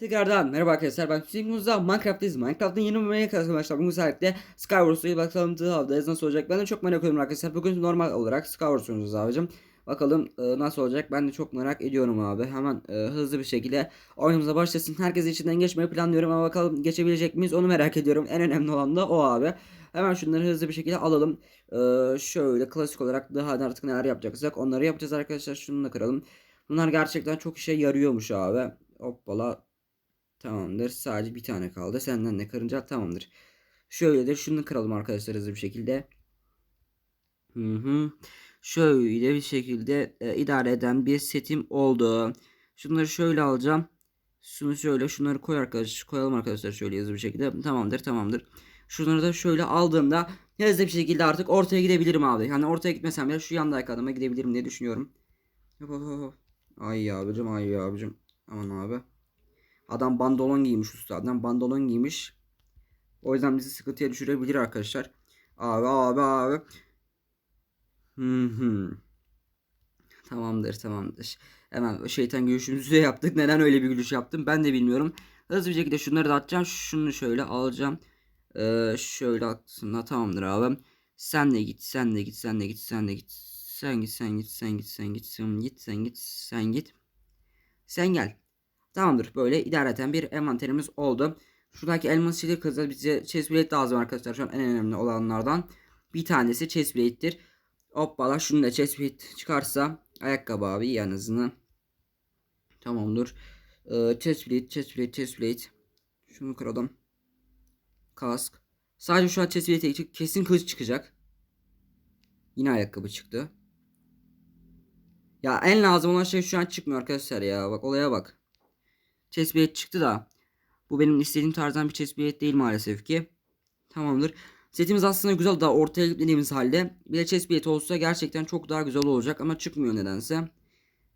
Tekrardan merhaba arkadaşlar ben Hüseyin Muzda Minecraft'tayız. Minecraft'ın yeni bölümüne arkadaşlar bugün özellikle Skywars'u bakalım The Hav'dayız nasıl olacak ben de çok merak ediyorum arkadaşlar. Bugün normal olarak Skywars oynuyoruz abicim. Bakalım e, nasıl olacak ben de çok merak ediyorum abi. Hemen e, hızlı bir şekilde oyunumuza başlasın. Herkes içinden geçmeyi planlıyorum ama bakalım geçebilecek miyiz onu merak ediyorum. En önemli olan da o abi. Hemen şunları hızlı bir şekilde alalım. E, şöyle klasik olarak daha artık neler yapacaksak onları yapacağız arkadaşlar. Şunu da kıralım. Bunlar gerçekten çok işe yarıyormuş abi. Hoppala Tamamdır. Sadece bir tane kaldı. Senden de kırınca tamamdır. Şöyle de şunu kıralım arkadaşlar hızlı bir şekilde. Hı hı. Şöyle bir şekilde e, idare eden bir setim oldu. Şunları şöyle alacağım. Şunu şöyle şunları koy arkadaşlar. Koyalım arkadaşlar şöyle hızlı bir şekilde. Tamamdır tamamdır. Şunları da şöyle aldığımda hızlı bir şekilde artık ortaya gidebilirim abi. Yani ortaya gitmesem bile şu yandaki adama gidebilirim diye düşünüyorum. Ay abicim ay abicim. Aman abi. Adam bandolon giymiş usta. Adam bandolon giymiş. O yüzden bizi sıkıntıya düşürebilir arkadaşlar. Abi abi abi. Hı hı. Tamamdır tamamdır. Hemen şeytan gülüşümüzü yaptık. Neden öyle bir gülüş yaptım ben de bilmiyorum. Hızlı bir şekilde şunları da atacağım. Şunu şöyle alacağım. Ee, şöyle aslında tamamdır abi. Sen de git sen de git sen de git sen de git. Sen git sen git sen git sen git sen git sen git sen git. Sen gel. Tamamdır. Böyle idareten bir envanterimiz oldu. Şuradaki elmas çelik kızı bize chest plate lazım arkadaşlar. Şu an en önemli olanlardan bir tanesi chest plate'tir. Hoppala şunu da chest plate çıkarsa ayakkabı abi iyi en azından. Tamamdır. Ee, chest plate, chest plate, chest plate. Şunu kıralım. Kask. Sadece şu an chest plate kesin kılıç çıkacak. Yine ayakkabı çıktı. Ya en lazım olan şey şu an çıkmıyor arkadaşlar ya. Bak olaya bak. Plate çıktı da. Bu benim istediğim tarzdan bir plate değil maalesef ki. Tamamdır. Setimiz aslında güzel daha ortaya gitmediğimiz halde. Bir de plate olsa gerçekten çok daha güzel olacak ama çıkmıyor nedense.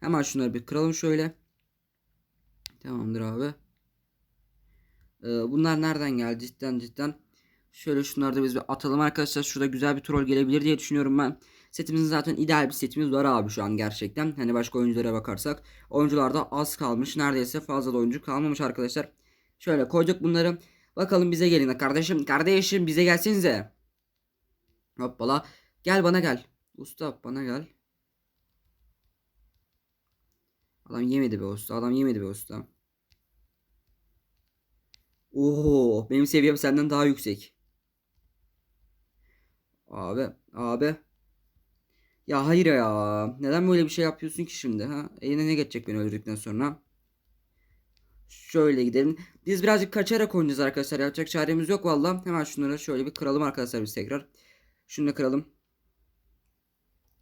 Hemen şunları bir kıralım şöyle. Tamamdır abi. Ee, bunlar nereden geldi cidden cidden. Şöyle şunları da biz bir atalım arkadaşlar. Şurada güzel bir troll gelebilir diye düşünüyorum ben. Setimizin zaten ideal bir setimiz var abi şu an gerçekten. Hani başka oyunculara bakarsak. Oyuncularda az kalmış. Neredeyse fazla da oyuncu kalmamış arkadaşlar. Şöyle koyduk bunları. Bakalım bize gelin. Kardeşim kardeşim bize gelsenize. Hoppala. Gel bana gel. Usta bana gel. Adam yemedi be usta. Adam yemedi be usta. Oo, benim seviyem senden daha yüksek. Abi, abi. Ya hayır ya. Neden böyle bir şey yapıyorsun ki şimdi ha? Eline ne geçecek beni öldürdükten sonra? Şöyle gidelim. Biz birazcık kaçarak oynayacağız arkadaşlar. Yapacak çaremiz yok valla. Hemen şunları şöyle bir kıralım arkadaşlar biz tekrar. Şunu da kıralım.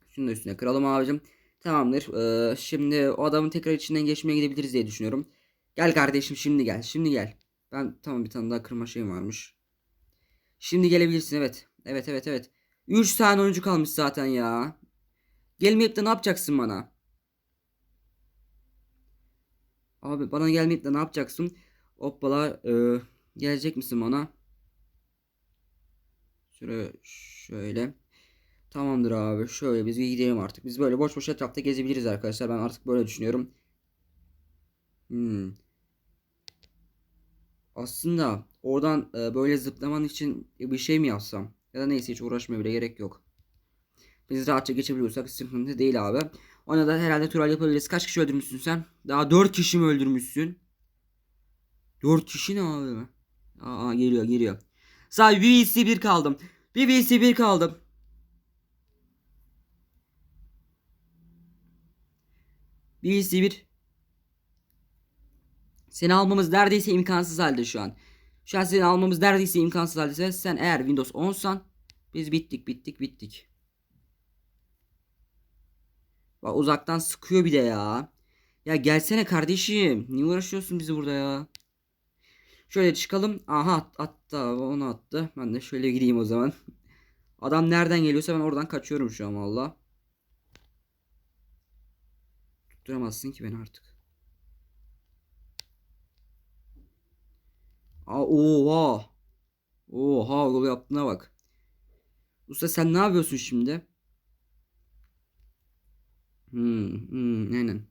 Şunu da üstüne kıralım abicim. Tamamdır. Ee, şimdi o adamın tekrar içinden geçmeye gidebiliriz diye düşünüyorum. Gel kardeşim şimdi gel. Şimdi gel. Ben tamam bir tane daha kırma şeyim varmış. Şimdi gelebilirsin evet. Evet evet evet. 3 tane oyuncu kalmış zaten ya. Gelmeyip de ne yapacaksın bana? Abi bana gelmeyip de ne yapacaksın? Hoppala e, gelecek misin bana? Şöyle şöyle. Tamamdır abi. Şöyle biz gidelim artık. Biz böyle boş boş etrafta gezebiliriz arkadaşlar. Ben artık böyle düşünüyorum. Hmm. Aslında oradan e, böyle zıplaman için bir şey mi yapsam? Ya da neyse hiç uğraşmaya bile gerek yok. Biz rahatça geçebiliyorsak sıkıntı değil abi. Ona da herhalde troll yapabiliriz. Kaç kişi öldürmüşsün sen? Daha 4 kişi mi öldürmüşsün? 4 kişi ne abi? Aa geliyor geliyor. Sadece bir vs 1 kaldım. Bir vs 1 kaldım. Bir vs 1. Seni almamız neredeyse imkansız halde şu an. Şu an seni almamız neredeyse imkansız halde. Sen eğer Windows 10'san biz bittik bittik bittik. Bak uzaktan sıkıyor bir de ya. Ya gelsene kardeşim. Niye uğraşıyorsun bizi burada ya? Şöyle çıkalım. Aha at, attı onu attı. Ben de şöyle gideyim o zaman. Adam nereden geliyorsa ben oradan kaçıyorum şu an valla. Tutturamazsın ki beni artık. Aa, oha. Oha gol yaptığına bak. Usta sen ne yapıyorsun şimdi? Hmm, hmm, aynen.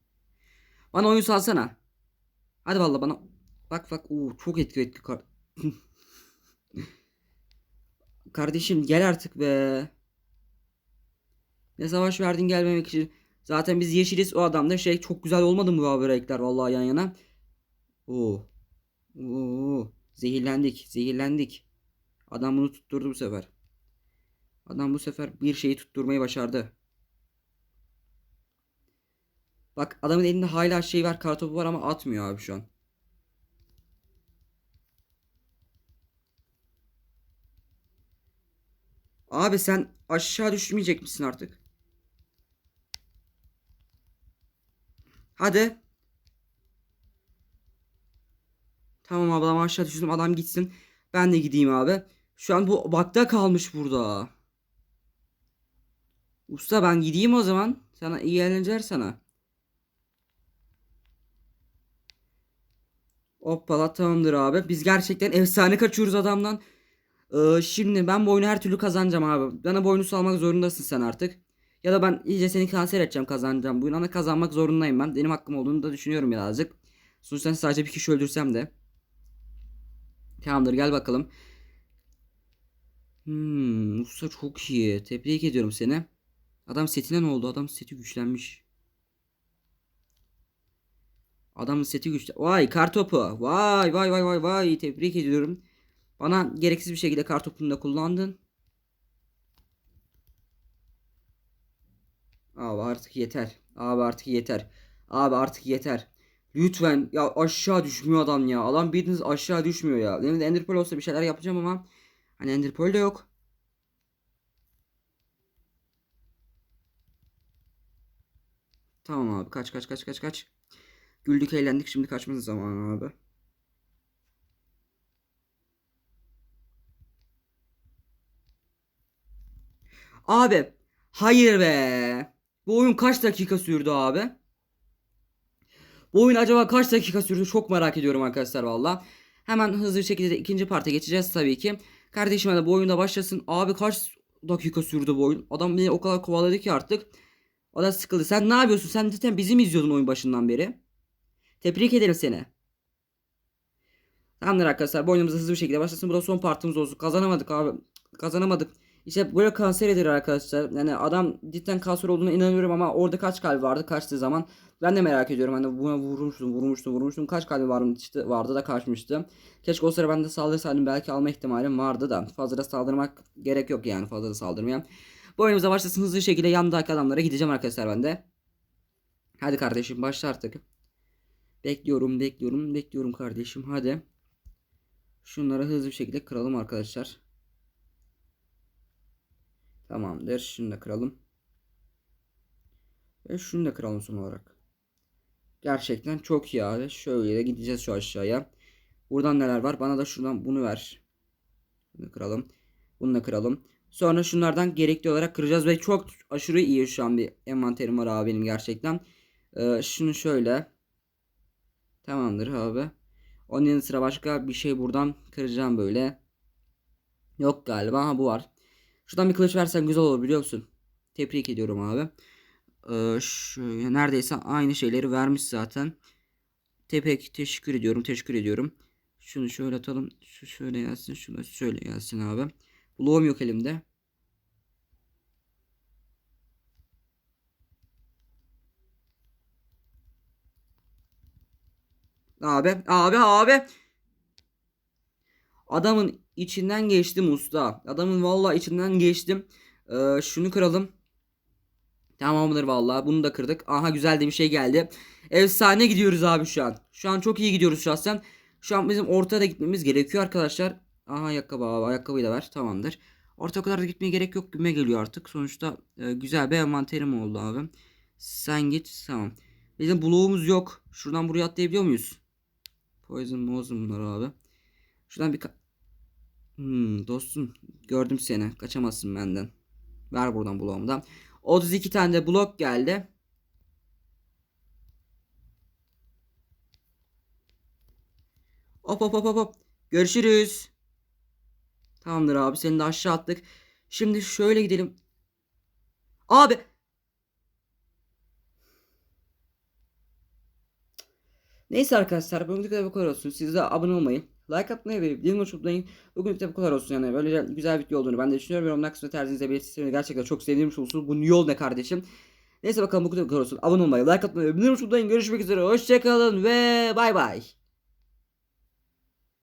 Bana oyun salsana. Hadi valla bana. Bak bak. Oo, çok etki etki. kar- Kardeşim gel artık be. Ne savaş verdin gelmemek için. Zaten biz yeşiliz o adam da şey çok güzel olmadı mı bu abi renkler vallahi yan yana. Oo. Oo. Zehirlendik. Zehirlendik. Adam bunu tutturdu bu sefer. Adam bu sefer bir şeyi tutturmayı başardı. Bak adamın elinde hala şey var kartopu var ama atmıyor abi şu an. Abi sen aşağı düşmeyecek misin artık? Hadi. Tamam ablam aşağı düştüm adam gitsin. Ben de gideyim abi. Şu an bu bakta kalmış burada. Usta ben gideyim o zaman. Sana iyi eğlenceler sana. Hoppala tamamdır abi. Biz gerçekten efsane kaçıyoruz adamdan. Ee, şimdi ben bu oyunu her türlü kazanacağım abi. Bana bu oyunu salmak zorundasın sen artık. Ya da ben iyice seni kanser edeceğim kazanacağım. Bu oyunu ama kazanmak zorundayım ben. Benim hakkım olduğunu da düşünüyorum birazcık. Sonuçta sadece bir kişi öldürsem de. Tamamdır gel bakalım. Hmm, usta çok iyi. Tebrik ediyorum seni. Adam setine ne oldu? Adam seti güçlenmiş. Adamın seti güçlü. Vay kartopu. Vay vay vay vay vay. Tebrik ediyorum. Bana gereksiz bir şekilde kartopunu da kullandın. Abi artık yeter. Abi artık yeter. Abi artık yeter. Lütfen ya aşağı düşmüyor adam ya. Adam bildiğiniz aşağı düşmüyor ya. Benim de Ender Pearl olsa bir şeyler yapacağım ama hani Ender Pearl de yok. Tamam abi kaç kaç kaç kaç kaç. Güldük eğlendik şimdi kaçmanın zamanı abi. Abi hayır be. Bu oyun kaç dakika sürdü abi? Bu oyun acaba kaç dakika sürdü çok merak ediyorum arkadaşlar valla. Hemen hızlı bir şekilde de ikinci parta geçeceğiz tabii ki. Kardeşim de bu oyunda başlasın. Abi kaç dakika sürdü bu oyun? Adam beni o kadar kovaladı ki artık. O da sıkıldı. Sen ne yapıyorsun? Sen zaten bizi mi izliyordun oyun başından beri? Tebrik ederim seni. Tamamdır arkadaşlar. Bu oyunumuz hızlı bir şekilde başlasın. Bu da son partımız olsun. Kazanamadık abi. Kazanamadık. İşte böyle kanser edilir arkadaşlar. Yani adam cidden kanser olduğuna inanıyorum ama orada kaç kalbi vardı kaçtığı zaman. Ben de merak ediyorum. Hani buna vurmuştum, vurmuştum, vurmuştum. Kaç kalbi vardı, işte vardı da kaçmıştı. Keşke o sıra ben de saldırsaydım belki alma ihtimalim vardı da. Fazla da saldırmak gerek yok yani fazla da saldırmaya. Bu oyunumuza başlasın hızlı bir şekilde yandaki adamlara gideceğim arkadaşlar ben de. Hadi kardeşim başla artık. Bekliyorum, bekliyorum, bekliyorum kardeşim. Hadi. Şunları hızlı bir şekilde kıralım arkadaşlar. Tamamdır. Şunu da kıralım. Ve şunu da kıralım son olarak. Gerçekten çok iyi abi. Şöyle de gideceğiz şu aşağıya. Buradan neler var? Bana da şuradan bunu ver. Bunu kıralım. Bunu da kıralım. Sonra şunlardan gerekli olarak kıracağız ve çok aşırı iyi şu an bir envanterim var abi benim gerçekten. Ee, şunu şöyle. Tamamdır abi. Onun yanı sıra başka bir şey buradan kıracağım böyle. Yok galiba. Ha bu var. Şuradan bir kılıç versen güzel olur biliyor musun? Tebrik ediyorum abi. Ee, şöyle, neredeyse aynı şeyleri vermiş zaten. Tepek teşekkür ediyorum. Teşekkür ediyorum. Şunu şöyle atalım. Şu şöyle gelsin. Şunu şöyle gelsin abi. Bloğum yok elimde. Abi, abi, abi. Adamın içinden geçtim usta. Adamın vallahi içinden geçtim. Ee, şunu kıralım. Tamamdır vallahi. Bunu da kırdık. Aha güzel de bir şey geldi. Efsane gidiyoruz abi şu an. Şu an çok iyi gidiyoruz şahsen. Şu an bizim ortada gitmemiz gerekiyor arkadaşlar. Aha ayakkabı abi. Ayakkabıyı da ver. Tamamdır. Orta kadar da gitmeye gerek yok. Güme geliyor artık. Sonuçta e, güzel bir envanterim oldu abi. Sen git. Tamam. Bizim bloğumuz yok. Şuradan buraya atlayabiliyor muyuz? Poison Mozen bunlar abi. Şuradan bir Hmm, dostum gördüm seni. Kaçamazsın benden. Ver buradan bloğumdan. 32 tane de blok geldi. Hop hop hop hop hop. Görüşürüz. Tamamdır abi seni de aşağı attık. Şimdi şöyle gidelim. Abi. Neyse arkadaşlar bugün de bu kadar olsun. Siz de abone olmayı, like atmayı ve bildirim açmayı bugün de bu kadar olsun yani. Böyle güzel video olduğunu ben de düşünüyorum. Yorumlar kısmında tercihinize belirtirseniz gerçekten çok sevdiğim olsun. Bu yol ne kardeşim? Neyse bakalım bu kadar olsun. Abone olmayı, like atmayı ve bildirim açmayı Görüşmek üzere. Hoşçakalın ve bay bay.